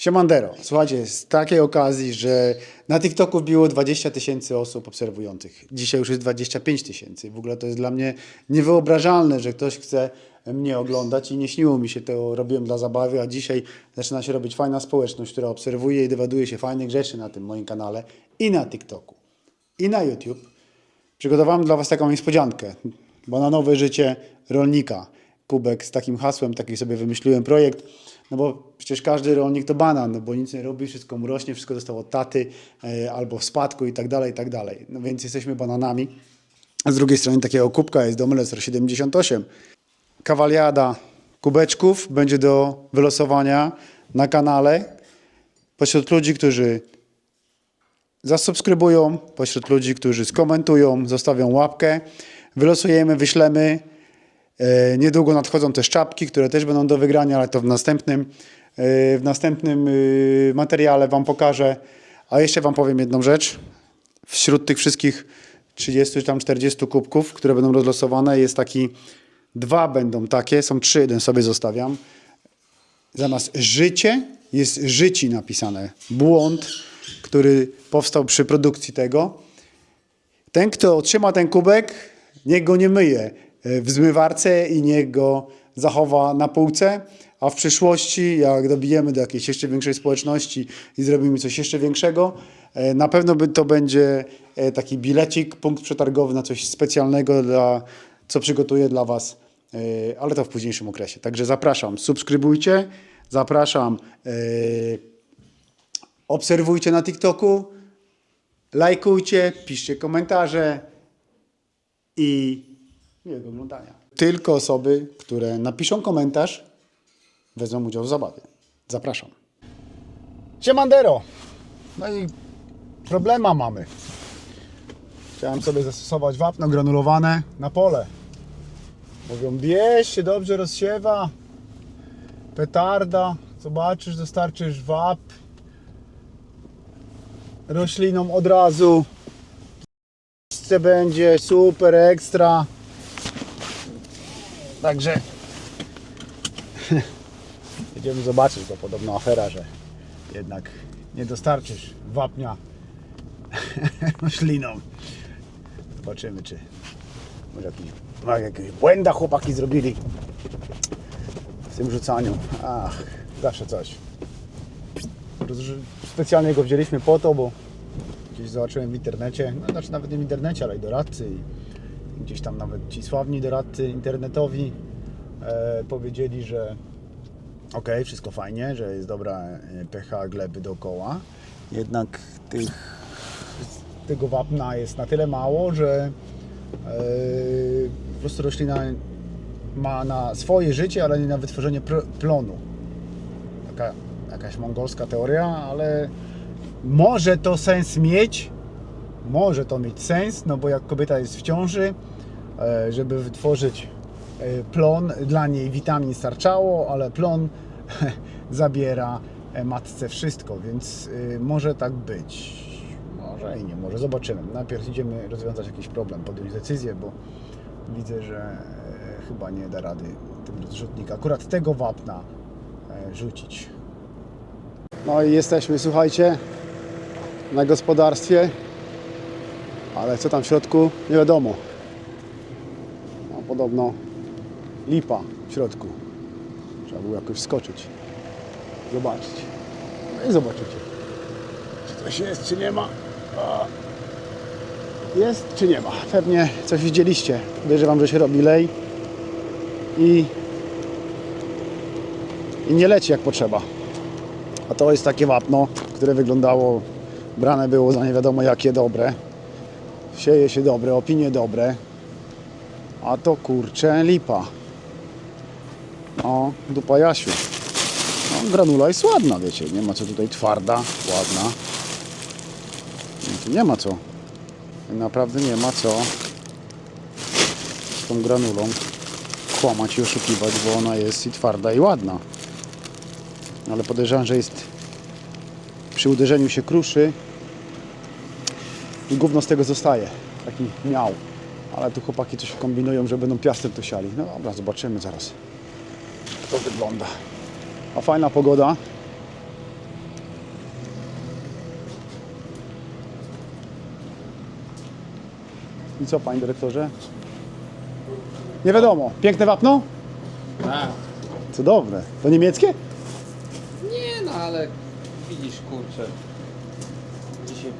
Siemandero, słuchajcie, z takiej okazji, że na TikToku wbiło 20 tysięcy osób obserwujących. Dzisiaj już jest 25 tysięcy. W ogóle to jest dla mnie niewyobrażalne, że ktoś chce mnie oglądać i nie śniło mi się to, robiłem dla zabawy, a dzisiaj zaczyna się robić fajna społeczność, która obserwuje i dowiaduje się fajnych rzeczy na tym moim kanale i na TikToku, i na YouTube. Przygotowałem dla Was taką niespodziankę. Bananowe życie rolnika. Kubek z takim hasłem, taki sobie wymyśliłem projekt. No bo przecież każdy rolnik to banan, no bo nic nie robi, wszystko mu rośnie, wszystko dostało od taty e, albo w spadku i tak dalej, i tak dalej. No więc jesteśmy bananami. A z drugiej strony takiego kubka jest Domelec 78. Kawaliada kubeczków będzie do wylosowania na kanale pośród ludzi, którzy zasubskrybują, pośród ludzi, którzy skomentują, zostawią łapkę. Wylosujemy, wyślemy. E, Niedługo nadchodzą też czapki, które też będą do wygrania, ale to w następnym, e, w następnym e, materiale Wam pokażę. A jeszcze Wam powiem jedną rzecz. Wśród tych wszystkich 30 czy tam 40 kubków, które będą rozlosowane, jest taki, dwa będą takie, są trzy, jeden sobie zostawiam. Zamiast życie jest życi napisane. Błąd, który powstał przy produkcji tego. Ten, kto otrzyma ten kubek, niech go nie myje w zmywarce i niech go zachowa na półce, a w przyszłości, jak dobijemy do jakiejś jeszcze większej społeczności i zrobimy coś jeszcze większego, e, na pewno to będzie e, taki bilecik, punkt przetargowy na coś specjalnego, dla, co przygotuję dla Was, e, ale to w późniejszym okresie. Także zapraszam, subskrybujcie, zapraszam, e, obserwujcie na TikToku, lajkujcie, piszcie komentarze i miłego oglądania. Tylko osoby, które napiszą komentarz, wezmą udział w zabawie. Zapraszam. Siemandero! No i problema mamy. Chciałem sobie zastosować wapno granulowane na pole. Mówią, bierz się dobrze rozsiewa, petarda, zobaczysz, dostarczysz wap, roślinom od razu. Będzie super ekstra. Także jedziemy zobaczyć, bo podobno afera, że jednak nie dostarczysz wapnia roślinom. Zobaczymy, czy może jakiś, może jakieś błęda chłopaki zrobili w tym rzucaniu. Ach, zawsze coś. Specjalnie go wzięliśmy po to, bo gdzieś zobaczyłem w internecie, no znaczy nawet nie w internecie, ale i doradcy i gdzieś tam nawet ci sławni doradcy internetowi e, powiedzieli, że ok, wszystko fajnie, że jest dobra e, pH gleby dookoła, jednak tych, tego wapna jest na tyle mało, że e, po prostu roślina ma na swoje życie, ale nie na wytworzenie plonu taka, jakaś mongolska teoria, ale może to sens mieć. Może to mieć sens, no bo jak kobieta jest w ciąży, żeby wytworzyć e, plon, dla niej witamin starczało, ale plon zabiera e, matce wszystko, więc e, może tak być. Może i nie, może zobaczymy. Najpierw idziemy rozwiązać jakiś problem, podjąć decyzję, bo widzę, że e, chyba nie da rady tym rozrzutnik akurat tego wapna e, rzucić. No i jesteśmy, słuchajcie, na gospodarstwie, ale co tam w środku, nie wiadomo. No, podobno lipa w środku. Trzeba było jakoś wskoczyć, zobaczyć. No i zobaczycie, czy coś jest, czy nie ma. Jest, czy nie ma. Pewnie coś widzieliście. Podejrzewam, że się robi lej i, i nie leci jak potrzeba. A to jest takie wapno, które wyglądało, brane było za nie wiadomo jakie dobre. Sieje się dobre, opinie dobre. A to kurczę lipa. No, dupa Jasiu. No, granula jest ładna, wiecie. Nie ma co tutaj twarda, ładna. Nie ma co. Naprawdę nie ma co z tą granulą kłamać i oszukiwać, bo ona jest i twarda i ładna. Ale podejrzewam, że jest przy uderzeniu się kruszy i gówno z tego zostaje. Taki miał ale tu chłopaki coś kombinują, że będą piastem tu siali. No dobra, zobaczymy zaraz, jak to wygląda. A fajna pogoda. I co, panie dyrektorze? Nie wiadomo. Piękne wapno? Tak. Cudowne. To niemieckie? Nie no, ale widzisz, kurczę. Dzisiaj...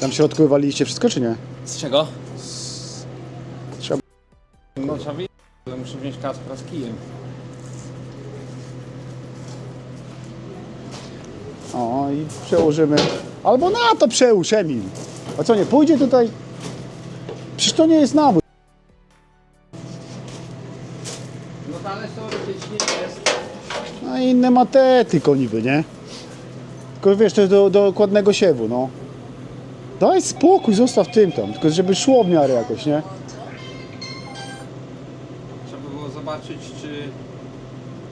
Tam w środku wywaliliście wszystko, czy nie? Z czego? Wziąć Kaspra z kijem. O, i przełożymy. Albo na to przełóż, Emil. A co, nie pójdzie tutaj? Przecież to nie jest nawóz. No ale teoretycznie jest. No i inne ma te tylko niby, nie? Tylko wiesz, to jest do, do dokładnego siewu, no. Daj spokój, zostaw tym tam. Tylko żeby szło w miarę jakoś, nie?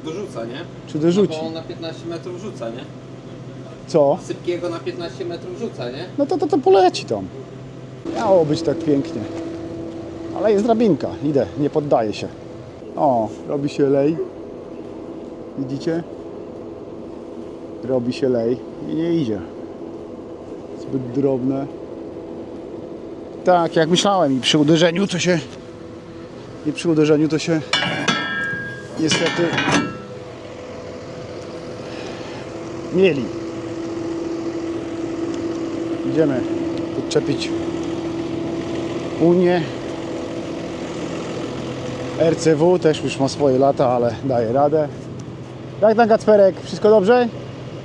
Dorzuca, nie? Czy dorzuci. No bo on na 15 metrów rzuca, nie? Co? Sypkiego na 15 metrów rzuca, nie? No to, to, to poleci tam. Miało być tak pięknie. Ale jest drabinka. Idę, nie poddaję się. O, robi się lej. Widzicie? Robi się lej i nie idzie. Zbyt drobne. Tak, jak myślałem i przy uderzeniu to się... I przy uderzeniu to się... Niestety... Mieli. Idziemy podczepić Unię. RCW też już ma swoje lata, ale daje radę. Jak tam Kacperek? Wszystko dobrze?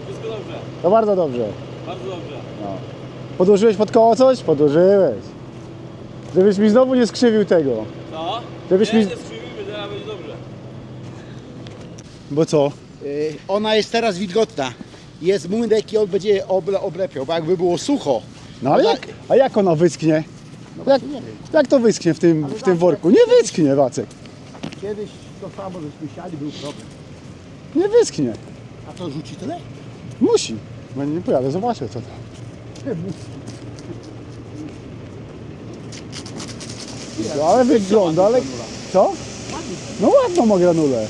Wszystko dobrze, To bardzo dobrze. bardzo dobrze. No. Podłożyłeś pod koło coś? Podłożyłeś. Żebyś mi znowu nie skrzywił tego. Co? Żebyś nie, mi- nie skrzywimy, teraz będzie dobrze. Bo co? Y, Ona jest teraz wilgotna. Jest młynek i on będzie oble, oblepiał, bo jakby było sucho. No ale jak, a jak ona wyschnie? Jak, jak to wyschnie w tym, w tym worku? Nie wyschnie, Wacek. Kiedyś to samo żeśmy siali, był problem. Nie wyschnie. A to rzuci tyle? Musi. No nie pojadę, zobaczę co. No, ale wygląda, ale... Co? No ładno ma granule.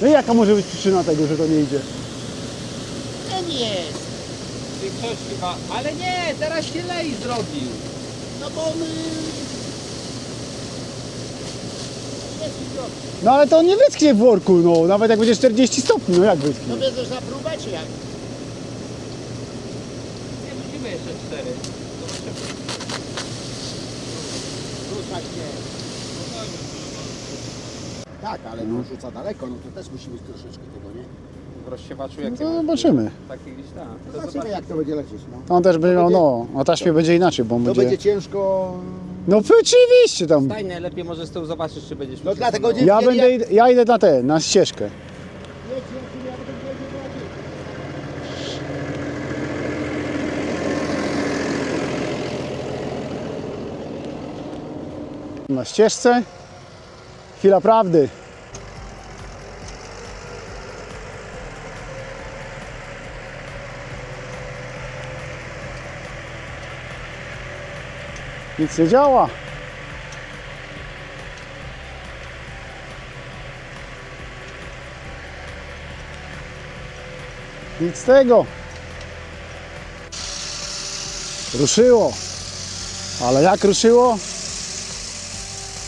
No i jaka może być przyczyna tego, że to nie idzie? Nie, nie jest. Większość chyba. Ale nie, teraz się lej zrobił. No bo on... No ale to nie wyschnie w worku, no. Nawet jak będzie 40 stopni, no jak wyschnie? No bierzesz na próbę, czy jak? Nie, musimy jeszcze cztery. Zobaczymy. Ruszać nie. Tak, ale to rzuca daleko, no to też musi być troszeczkę tego, nie? W rozsiewaczu No to masz? zobaczymy. Takie gdzieś tam. To Zobaczymy jak to będzie lecieć, no. On też będzie miał, no, na taśmie będzie inaczej, bo on To będzie... będzie ciężko... No oczywiście tam. Staj najlepiej może z tyłu zobaczysz, czy będziesz No dlatego nie- Ja będę, id- ja idę na tę, na ścieżkę. Na ścieżce. Chwila prawdy. Nic nie działa. Nic z tego. Ruszyło. Ale jak ruszyło?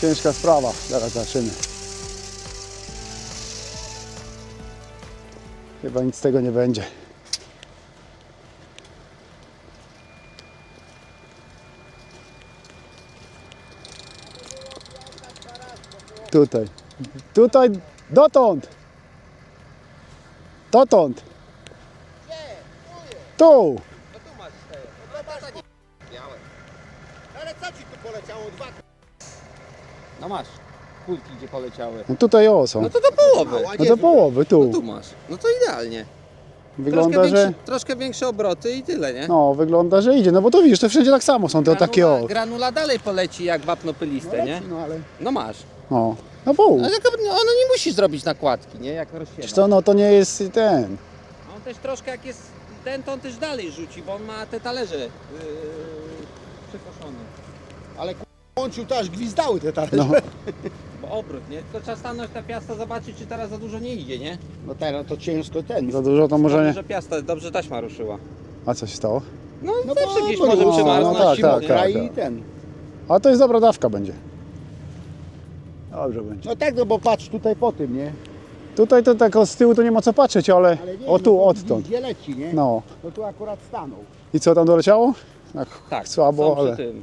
Ciężka sprawa. Zaraz zobaczymy. Chyba nic z tego nie będzie. Tutaj. Tutaj dotąd. Dotąd. Tu. Ale co ci tu poleciało? Dwa No masz. Kulki gdzie poleciały. No tutaj o są. No to do połowy. A No nie, do połowy, tu. Tu masz. No to idealnie. Wygląda, troszkę, że... większe, troszkę większe obroty i tyle, nie? No, wygląda, że idzie. No bo to widzisz, to wszędzie tak samo są, to takie o. Granula dalej poleci jak wapno pyliste, nie? No ale... No masz. O, no pół. Ale no, ono nie musi zrobić nakładki, nie? Jak rozsiewa. co, no to nie jest ten. On też troszkę jak jest ten, to on też dalej rzuci, bo on ma te talerze yy, przykoszone. Ale kłącił to aż gwizdały te talerze. No, Bo obrót, nie? Tylko trzeba stanąć na piasta, zobaczyć, czy teraz za dużo nie idzie, nie? No teraz to ciężko ten. za dużo to może Dobrze, nie. że piasta, dobrze taśma ruszyła. A co się stało? No, No zawsze bo- gdzieś bo- może no, przymarznąć no tak, tak, tak. Kraj i ten. A to jest dobra dawka będzie. Dobrze będzie. No tak, no bo patrz tutaj po tym, nie? Tutaj to tak z tyłu to nie ma co patrzeć, ale Ale nie, o tu, no, odtąd. Gdzie leci, nie? No. No tu akurat stanął. I co tam doleciało? Tak, Tak, słabo, są ale... przy tym.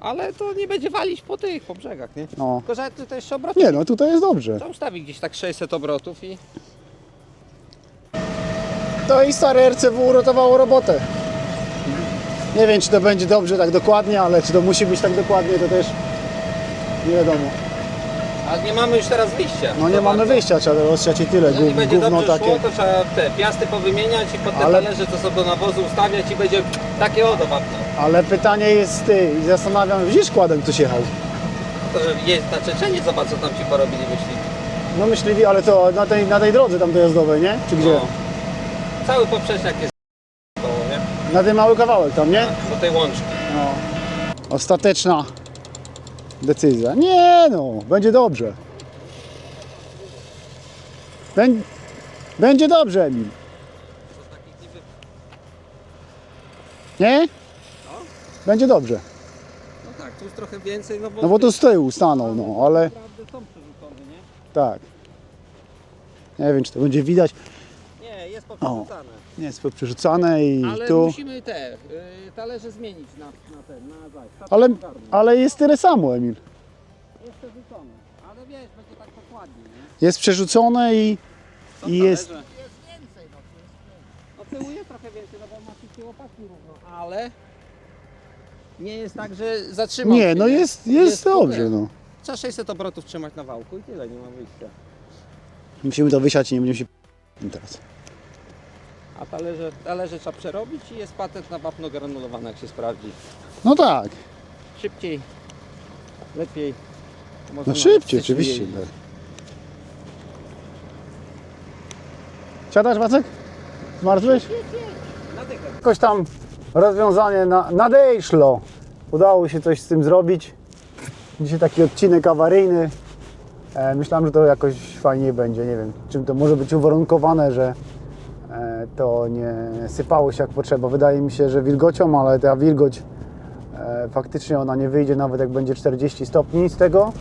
Ale to nie będzie walić po tych, po brzegach, nie? No. Tylko, że tutaj jeszcze obrotów. Nie no, tutaj jest dobrze. To ustawi gdzieś tak 600 obrotów i... To i stare RCW uratowało robotę. Nie wiem, czy to będzie dobrze tak dokładnie, ale czy to musi być tak dokładnie, to też nie wiadomo. Ale nie mamy już teraz wyjścia. No nie mamy wyjścia, trzeba rozsiać i tyle. Jeżeli Gów, będzie gówno dobrze takie. szło, to trzeba te piasty powymieniać i pod te Ale- talerze, co są do nawozu ustawiać i będzie takie odo wapno. Ale pytanie jest ty i zastanawiam, widzisz kładem ktoś jechał? To, że jest na Czeczenie, zobacz co tam ci porobili myśli. No myśliwi, ale to na tej, na tej drodze tam dojazdowej, nie? Czy gdzie? No. Cały poprzeczniak jest koło, nie? Na ten mały kawałek tam, nie? Do tej łączki. No. Ostateczna decyzja. Nie no, będzie dobrze. Bę... Będzie dobrze, Emil. Nie? Będzie dobrze. No tak, tu jest trochę więcej, no bo... No bo tu z tyłu stanął, no, ale tak. Nie wiem, czy to będzie widać. Nie, jest poprzerzucane. Nie jest przerzucane i Ale tu. musimy te y, talerze zmienić na, na ten, na zaś. Ale, ale jest tyle samo, Emil. Jest przerzucone. Ale wiesz, będzie tak dokładnie, nie? Jest przerzucone i, i jest. Jest więcej, no tu jest No tyłu jest trochę więcej, no bo ma wszystkie łopatki równo, ale nie jest tak, że zatrzymał Nie, się, no jest, jest dobrze, super. no. Trzeba 600 obrotów trzymać na wałku i tyle, nie ma wyjścia. Musimy to wysiać i nie będziemy się p- teraz. A talerze, talerze trzeba przerobić i jest patent na wapno granulowane, jak się sprawdzi. No tak, Szybciej, lepiej. Może no nawet szybciej, oczywiście. jeździć. tak. Siadasz, Wacek? Zmarzłeś? Jakoś tam rozwiązanie na, nadejszło. Udało się coś z tym zrobić. Dzisiaj taki odcinek awaryjny. E, myślałem, że to jakoś fajnie będzie. Nie wiem, czym to może być uwarunkowane, że to nie sypało się jak potrzeba. Wydaje mi się, że wilgocią, ale ta wilgoć e, faktycznie ona nie wyjdzie nawet jak będzie 40 stopni z tego.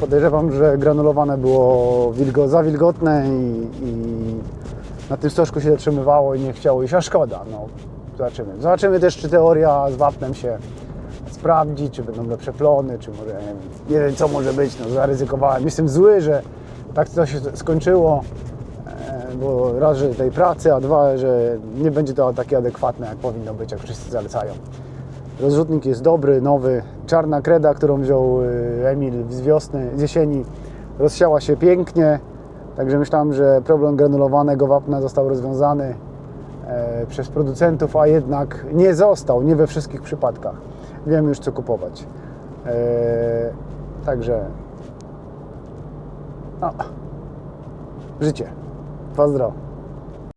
Podejrzewam, że granulowane było wilgo, za wilgotne i, i na tym stożku się zatrzymywało i nie chciało iść, a szkoda. No, zobaczymy. Zobaczymy też, czy teoria z wapnem się sprawdzi, czy będą lepsze plony, czy może, nie wiem, co może być, no zaryzykowałem. Jestem zły, że tak to się skończyło, bo raz, że tej pracy, a dwa, że nie będzie to takie adekwatne, jak powinno być, jak wszyscy zalecają. Rozrzutnik jest dobry, nowy. Czarna kreda, którą wziął y, Emil z wiosny, z jesieni, rozsiała się pięknie. Także myślałem, że problem granulowanego wapna został rozwiązany e, przez producentów, a jednak nie został, nie we wszystkich przypadkach. Wiem już co kupować. E, także no, życie. Pozdro.